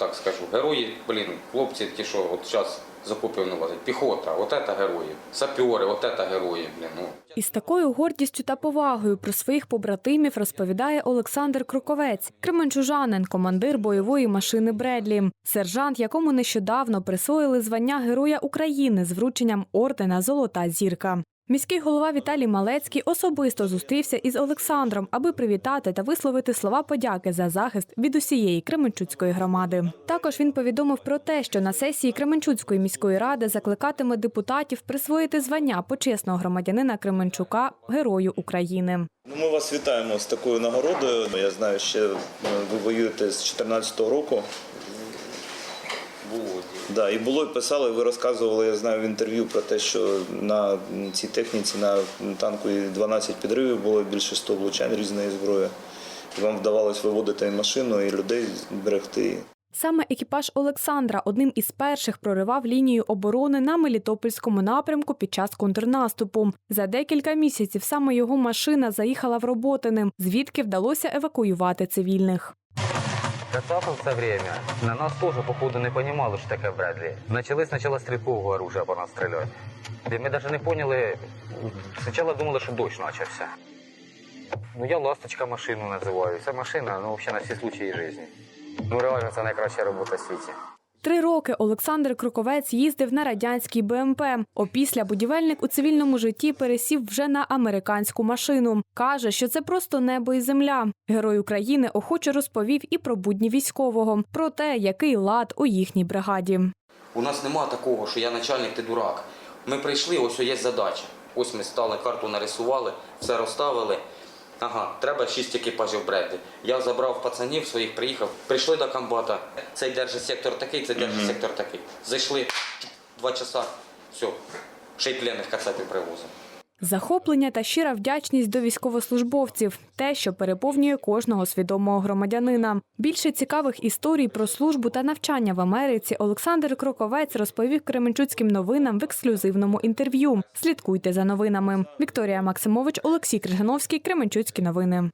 так скажу, герої, блін, хлопці, ті, що от зараз з окопів піхота, от це герої, сапери, от це герої, блін. Ну. Із такою гордістю та повагою про своїх побратимів розповідає Олександр Круковець, кременчужанин, командир бойової машини Бредлі, сержант, якому нещодавно присвоїли звання Героя України з врученням ордена Золота зірка. Міський голова Віталій Малецький особисто зустрівся із Олександром, аби привітати та висловити слова подяки за захист від усієї Кременчуцької громади. Також він повідомив про те, що на сесії Кременчуцької міської ради закликатиме депутатів присвоїти звання почесного громадянина Кременчука Герою України. Ну, Ми вас вітаємо з такою нагородою. Я знаю, ще е, ви воюєте з 2014 року. Було. Да, і було і писали, ви розказували, я знаю в інтерв'ю про те, що на цій техніці на танку і 12 підривів було більше 100 влучань різної зброї. І вам вдавалось виводити і машину, і людей берегти. Саме екіпаж Олександра одним із перших проривав лінію оборони на Мелітопольському напрямку під час контрнаступу. За декілька місяців саме його машина заїхала в Роботине, звідки вдалося евакуювати цивільних. Кацапы в це время на нас тоже, походу, не понимали, що таке Бредлі. Начали сначала стрілкового оружия по нас стріляти. І ми навіть не поняли, спочатку думали, що дощ почався. Ну, я ласточка машину називаю. Ця машина, ну, взагалі на всі случаї життя. Ну, реально, це найкраща робота в світі. Три роки Олександр Круковець їздив на радянський БМП. Опісля будівельник у цивільному житті пересів вже на американську машину. Каже, що це просто небо і земля. Герой України охоче розповів і про будні військового, про те, який лад у їхній бригаді. У нас нема такого, що я начальник, ти дурак. Ми прийшли, ось є задача. Ось ми стали, карту нарисували, все розставили. Ага, треба шість екіпажів бренди. Я забрав пацанів своїх, приїхав, прийшли до комбата. Цей держить сектор такий, цей держить сектор такий. Зайшли два часа, все, ще й пленних кацапів привозимо. Захоплення та щира вдячність до військовослужбовців те, що переповнює кожного свідомого громадянина. Більше цікавих історій про службу та навчання в Америці Олександр Кроковець розповів Кременчуцьким новинам в ексклюзивному інтерв'ю. Слідкуйте за новинами. Вікторія Максимович, Олексій Крижановський, Кременчуцькі новини.